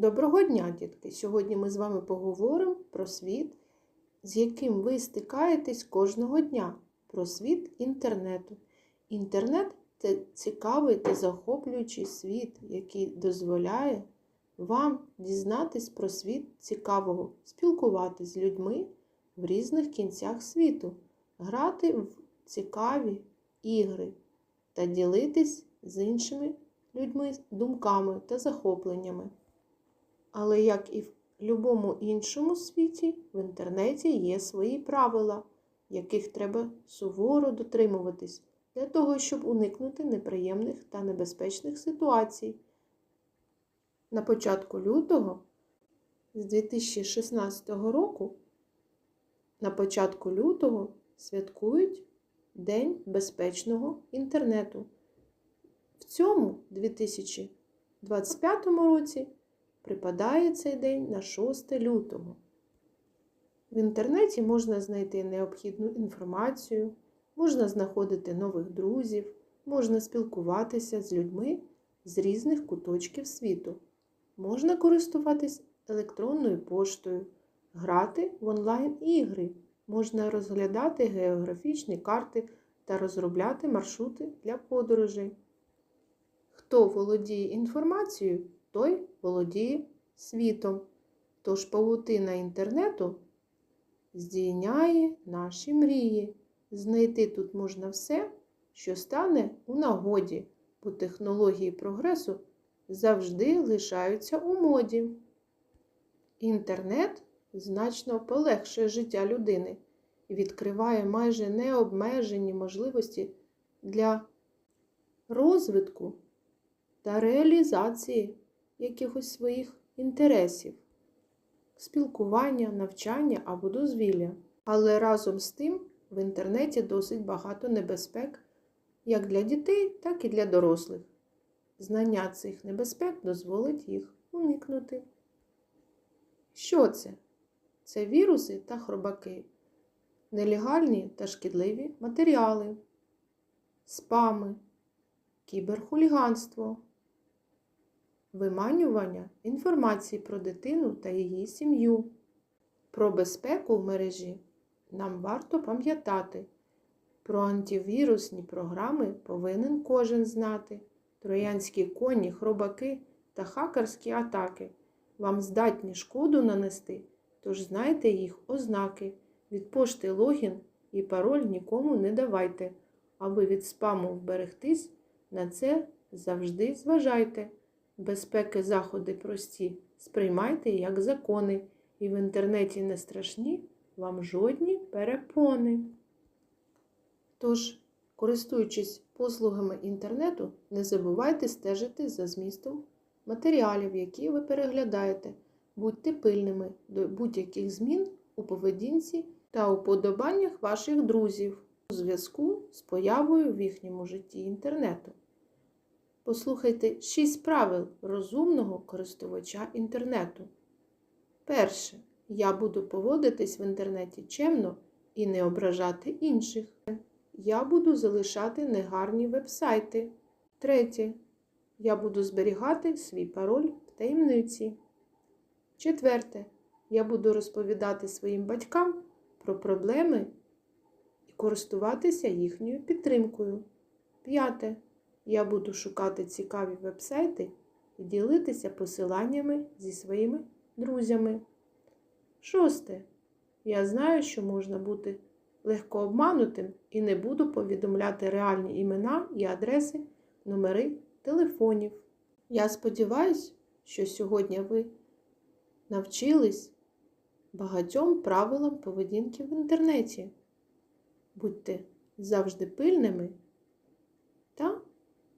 Доброго дня, дітки! Сьогодні ми з вами поговоримо про світ, з яким ви стикаєтесь кожного дня, про світ інтернету. Інтернет це цікавий та захоплюючий світ, який дозволяє вам дізнатись про світ цікавого, спілкуватись з людьми в різних кінцях світу, грати в цікаві ігри та ділитись з іншими людьми думками та захопленнями. Але як і в будь-якому іншому світі, в інтернеті є свої правила, яких треба суворо дотримуватись для того, щоб уникнути неприємних та небезпечних ситуацій. На початку лютого з 2016 року, на початку лютого святкують День безпечного інтернету. В цьому 2025 році припадає цей день на 6 лютого. В інтернеті можна знайти необхідну інформацію, можна знаходити нових друзів, можна спілкуватися з людьми з різних куточків світу, можна користуватись електронною поштою, грати в онлайн-ігри, можна розглядати географічні карти та розробляти маршрути для подорожей. Хто володіє інформацією, той володіє світом. Тож павутина інтернету здійняє наші мрії. Знайти тут можна все, що стане у нагоді, бо технології прогресу завжди лишаються у моді. Інтернет значно полегшує життя людини і відкриває майже необмежені можливості для розвитку та реалізації якихось своїх інтересів, спілкування, навчання або дозвілля. Але разом з тим в інтернеті досить багато небезпек як для дітей, так і для дорослих. Знання цих небезпек дозволить їх уникнути. Що це? Це віруси та хробаки, нелегальні та шкідливі матеріали, спами, кіберхуліганство виманювання інформації про дитину та її сім'ю. Про безпеку в мережі нам варто пам'ятати. Про антивірусні програми повинен кожен знати. Троянські коні, хробаки та хакерські атаки вам здатні шкоду нанести, тож знайте їх ознаки. Від пошти логін і пароль нікому не давайте. Аби від спаму вберегтись, на це завжди зважайте. Безпеки заходи прості, сприймайте як закони, і в інтернеті не страшні вам жодні перепони. Тож, користуючись послугами інтернету, не забувайте стежити за змістом матеріалів, які ви переглядаєте. Будьте пильними до будь-яких змін у поведінці та уподобаннях ваших друзів у зв'язку з появою в їхньому житті інтернету. Послухайте шість правил розумного користувача інтернету. Перше. Я буду поводитись в інтернеті чемно і не ображати інших. Я буду залишати негарні вебсайти. Третє. Я буду зберігати свій пароль в таємниці. Четверте. Я буду розповідати своїм батькам про проблеми і користуватися їхньою підтримкою. П'яте. Я буду шукати цікаві вебсайти і ділитися посиланнями зі своїми друзями. Шосте. Я знаю, що можна бути легко обманутим і не буду повідомляти реальні імена і адреси, номери телефонів. Я сподіваюся, що сьогодні ви навчились багатьом правилам поведінки в інтернеті. Будьте завжди пильними та